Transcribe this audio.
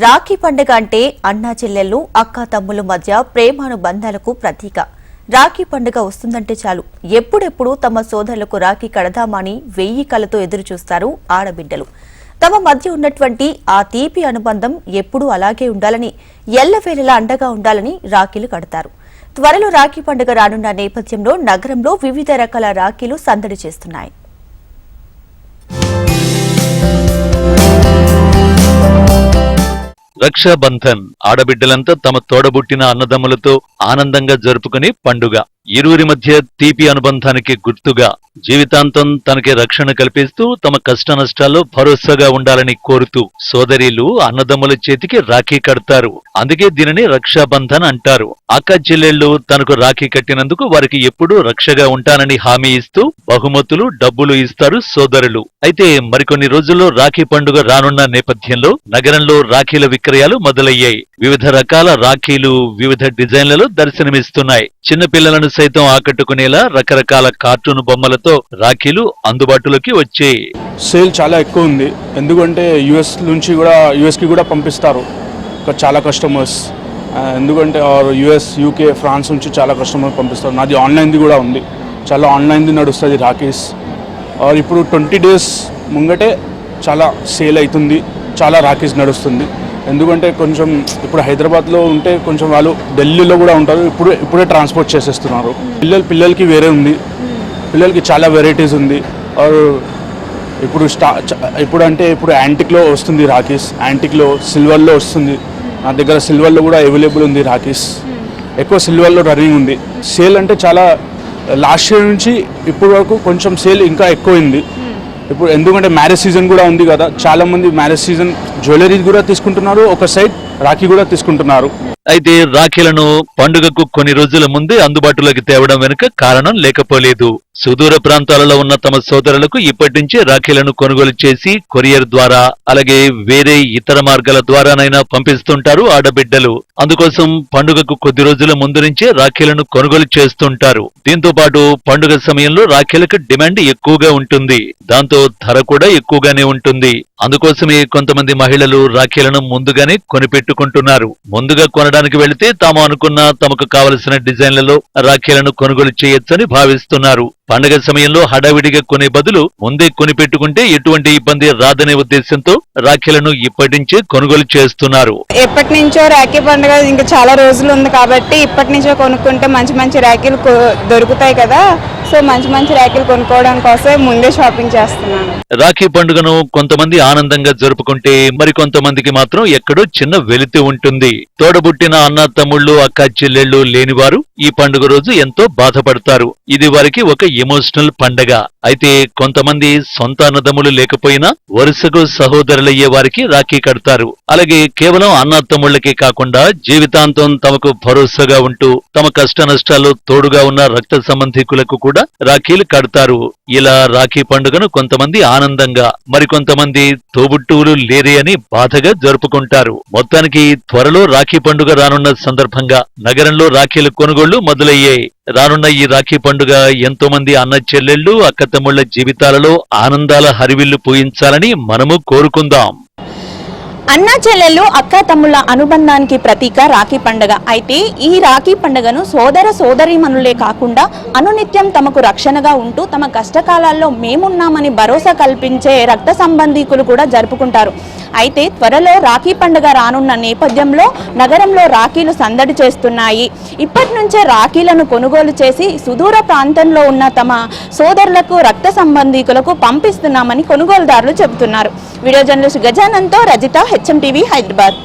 రాఖీ పండుగ అంటే అన్నా చెల్లెళ్ళు అక్క తమ్ముల మధ్య ప్రేమానుబంధాలకు ప్రతీక. రాఖీ పండుగ వస్తుందంటే చాలు. ఎప్పుడెప్పుడు తమ సోదరులకు రాఖీ కడదామని వెయ్యి కళ్ళతో ఎదురు చూస్తారు ఆడబిడ్డలు. తమ మధ్య ఉన్నటువంటి ఆ తీపి అనుబంధం ఎప్పుడూ అలాగే ఉండాలని ఎల్లవేళలా అండగా ఉండాలని రాఖీలు కడతారు. త్వరలో రాఖీ పండుగ రానున్న నేపథ్యంలో నగరంలో వివిధ రకాల రాఖీలు సందడి చేస్తున్నాయి. రక్షాబంధన్ ఆడబిడ్డలంతా తమ తోడబుట్టిన అన్నదమ్ములతో ఆనందంగా జరుపుకునే పండుగ. ఇరువురి మధ్య తీపి అనుబంధానికి గుర్తుగా జీవితాంతం తనకి రక్షణ కల్పిస్తూ తమ కష్ట నష్టాల్లో భరోసాగా ఉండాలని కోరుతూ సోదరీలు అన్నదమ్ముల చేతికి రాఖీ కడతారు. అందుకే దీనిని రక్షాబంధన్ అంటారు. అక్క చెల్లెళ్ళు తనకు రాఖీ కట్టినందుకు వారికి ఎప్పుడూ రక్షగా ఉంటానని హామీ ఇస్తూ బహుమతులు డబ్బులు ఇస్తారు సోదరులు. అయితే మరికొన్ని రోజుల్లో రాఖీ పండుగ రానున్న నేపథ్యంలో నగరంలో రాఖీల విక్రయాలు మొదలయ్యాయి. వివిధ రకాల రాఖీలు వివిధ డిజైన్లలో దర్శనమిస్తున్నాయి. చిన్న పిల్లలను సైతం ఆకట్టుకునేలా రకరకాల కార్టూన్ బొమ్మలతో రాఖీలు అందుబాటులోకి వచ్చాయి సేల్ చాలా ఎక్కువ ఉంది. ఎందుకంటే యుఎస్ నుంచి కూడా యుఎస్కి కూడా పంపిస్తారు. చాలా కస్టమర్స్ ఎందుకంటే యుఎస్ యూకే ఫ్రాన్స్ నుంచి చాలా కస్టమర్స్ పంపిస్తారు. నాది ఆన్లైన్ది కూడా ఉంది. చాలా ఆన్లైన్ది నడుస్తుంది రాకేష్ ఆర్ ఇప్పుడు ట్వంటీ డేస్ ముంగటే చాలా సేల్ అవుతుంది చాలా రాకీస్ నడుస్తుంది. ఎందుకంటే కొంచెం ఇప్పుడు హైదరాబాద్లో ఉంటే కొంచెం వాళ్ళు ఢిల్లీలో కూడా ఉంటారు. ఇప్పుడు ఇప్పుడే ట్రాన్స్పోర్ట్ చేసేస్తున్నారు. పిల్లలు పిల్లలకి వేరే ఉంది. పిల్లలకి చాలా వెరైటీస్ ఉంది. ఆర్ ఇప్పుడు స్టా ఇప్పుడు అంటే ఇప్పుడు యాంటిక్లో వస్తుంది రాకీస్ యాంటిక్లో సిల్వర్లో వస్తుంది. నా దగ్గర సిల్వర్లో కూడా అవైలబుల్ ఉంది రాకీస్ ఎక్కువ సిల్వర్లో రన్నింగ్ ఉంది. సేల్ అంటే చాలా లాస్ట్ ఇయర్ నుంచి ఇప్పుడు వరకు కొంచెం సేల్ ఇంకా ఎక్కువైంది. ఇప్పుడు ఎందుకంటే మ్యారేజ్ సీజన్ కూడా ఉంది కదా. చాలా మంది మ్యారేజ్ సీజన్ జ్యువెలరీ కూడా తీసుకుంటున్నారు ఒక సైడ్ రాఖీ కూడా తీసుకుంటున్నారు. అయితే రాఖీలను పండుగకు కొన్ని రోజుల ముందే అందుబాటులోకి తేవడం వెనుక కారణం లేకపోలేదు. సుదూర ప్రాంతాలలో ఉన్న తమ సోదరులకు ఇప్పటి నుంచే రాఖీలను కొనుగోలు చేసి కొరియర్ ద్వారా అలాగే వేరే ఇతర మార్గాల ద్వారానైనా పంపిస్తుంటారు ఆడబిడ్డలు. అందుకోసం పండుగకు కొద్ది రోజుల ముందు నుంచే రాఖీలను కొనుగోలు చేస్తుంటారు. దీంతో పాటు పండుగ సమయంలో రాఖీలకు డిమాండ్ ఎక్కువగా ఉంటుంది. దాంతో ధర కూడా ఎక్కువగానే ఉంటుంది. అందుకోసమే కొంతమంది మహిళలు రాఖీలను ముందుగానే కొనిపెట్టుకుంటున్నారు. ముందుగా కొనడానికి వెళితే తాము అనుకున్న తమకు కావలసిన డిజైన్లలో రాఖీలను కొనుగోలు చేయొచ్చని భావిస్తున్నారు. పండగ సమయంలో హడావిడిగా కొనే బదులు ముందే కొనిపెట్టుకుంటే ఎటువంటి ఇబ్బంది రాదనే ఉద్దేశంతో రాఖీలను ఇప్పటి నుంచే కొనుగోలు చేస్తున్నారు. ఎప్పటి నుంచో రాఖీ పండుగ ఇంకా చాలా రోజులు ఉంది కాబట్టి ఇప్పటి నుంచో కొనుక్కుంటే మంచి మంచి రాఖీలు దొరుకుతాయి కదా. సో మంచి మంచి రాఖీలు కొనుక్కోవడం కోసం ముందే షాపింగ్ చేస్తున్నాను. రాఖీ పండుగను కొంతమంది ఆనందంగా జరుపుకుంటే మరి కొంతమందికి మాత్రం ఎక్కడో చిన్న వెలితి ఉంటుంది. తోడబుట్టిన అన్న తమ్ముళ్ళు అక్క చెల్లెళ్ళు లేనివారు ఈ పండుగ రోజు ఎంతో బాధపడతారు. ఇది వారికి ఒక ఎమోషనల్ పండగ. అయితే కొంతమంది సొంత అన్నదమ్ములు లేకపోయినా వరుసకు సహోదరులయ్యే వారికి రాఖీ కడతారు. అలాగే కేవలం అన్నతమ్ముళ్ళకే కాకుండా జీవితాంతం తమకు భరోసాగా ఉంటూ తమ కష్ట నష్టాల్లో తోడుగా ఉన్న రక్త సంబంధికులకు కూడా రాఖీలు కడతారు. ఇలా రాఖీ పండుగను కొంతమంది ఆనందంగా మరికొంతమంది తోబుట్టువులు లేరే అని బాధగా జరుపుకుంటారు. మొత్తానికి త్వరలో రాఖీ పండుగ రానున్న సందర్భంగా నగరంలో రాఖీల కొనుగోళ్ళు మొదలయ్యాయి. రానున్న ఈ రాఖీ పండుగ ఎంతో మంది అన్న చెల్లెళ్ళు అక్కతమ్ముళ్ళ జీవితాలలో ఆనందాల హరివిల్లు పూయించాలని మనము కోరుకుందాం. అన్నా చెల్లెళ్ళు అక్క తమ్ముళ్ళ అనుబంధానికి ప్రతీక రాఖీ పండగ. అయితే ఈ రాఖీ పండుగను సోదర సోదరీమణులే కాకుండా అనునిత్యం తమకు రక్షణగా ఉంటూ తమ కష్టకాలాల్లో మేమున్నామని భరోసా కల్పించే రక్త సంబంధీకులు కూడా జరుపుకుంటారు. అయితే త్వరలో రాఖీ పండుగ రానున్న నేపథ్యంలో నగరంలో రాఖీలు సందడి చేస్తున్నాయి. ఇప్పటి నుంచే రాఖీలను కొనుగోలు చేసి సుదూర ప్రాంతంలో ఉన్న తమ సోదరులకు రక్త సంబంధికులకు పంపిస్తున్నామని కొనుగోలుదారులు చెబుతున్నారు. వీడియో జర్నలిస్ట్ గజానంతో రజిత హెచ్ఎం టీవీ హైదరాబాద్.